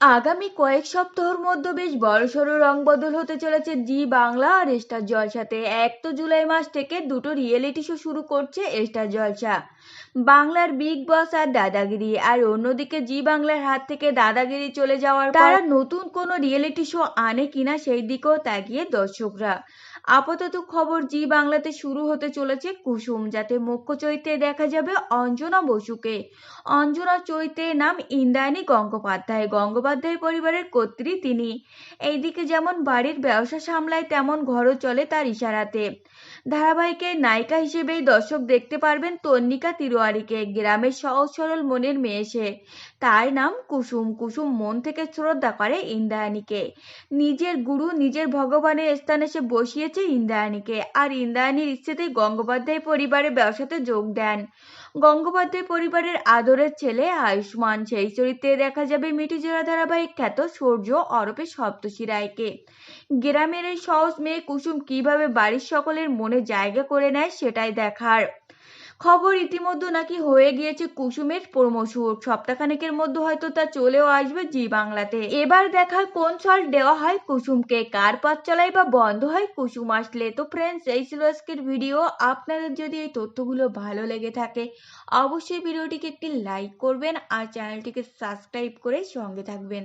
আগামী কয়েক সপ্তাহের মধ্যে বেশ বড়সড় রংবদল হতে চলেছে জি বাংলা আর স্টার জলসাতে এক তো জুলাই মাস থেকে দুটো রিয়েলিটি শো শুরু করছে স্টার জলসা। বাংলার বিগ বস আর দাদাগিরি আর অন্যদিকে জি বাংলার হাত থেকে দাদাগিরি চলে যাওয়ার তারা নতুন কোনো রিয়েলিটি শো আনে কিনা সেই দিকেও তাকিয়ে দর্শকরা। আপাতত খবর জি বাংলাতে শুরু হতে চলেছে কুসুম, যাতে মুখ্য চরিত্রে দেখা যাবে অঞ্জনা বসুকে। অঞ্জনা চরিত্রের নাম ইন্দ্রাণী গঙ্গোপাধ্যায়। গঙ্গোপাধ্যায় পরিবারের কর্ত্রী তিনি। এইদিকে যেমন বাড়ির ব্যবসা সামলায়, তেমন ঘরও চলে তার ইশারাতে। ধারাবাহিকের নায়িকা হিসেবেই দর্শক দেখতে পারবেন তন্নিকা তিওয়ারিকে গ্রামের সহজ সরল মনের মেয়ে সে। তার নাম কুসুম। কুসুম মন থেকে শ্রদ্ধা করে ইন্দ্রাণীকে। নিজের গুরু, নিজের ভগবানের স্থানে সে বসিয়েছে ইন্দ্রাণীকে, আর ইন্দ্রায়ণীর ইচ্ছেতেই গঙ্গোপাধ্যায় পরিবারের ব্যবসাতে যোগ দেন। গঙ্গোপাধ্যায় পরিবারের আদরের ছেলে আয়ুষ্মান। সেই চরিত্রে দেখা যাবে মিটি জোড়া ধারাবাহিক খ্যাত সূর্য অরপে সপ্তশী রায়কে গ্রামের এই সহজ মেয়ে কুসুম কীভাবে বাড়ির সকলের মনে জায়গা করে নেয় সেটাই দেখার। খবর ইতিমধ্যে নাকি হয়ে গিয়েছে কুসুমের প্রমোশুট সপ্তাহখানেকের মধ্যে হয়তো তা চলেও আসবে জি বাংলাতে। এবার দেখার কোন ছল দেওয়া হয় কুসুমকে, কার পথ চলাই বা বন্ধ হয় কুসুম আসলে? তো ফ্রেন্ডস এই ছিল আজকের ভিডিও আপনাদের যদি এই তথ্যগুলো ভালো লেগে থাকে, অবশ্যই ভিডিওটিকে একটি লাইক করবেন আর চ্যানেলটিকে সাবস্ক্রাইব করে সঙ্গে থাকবেন।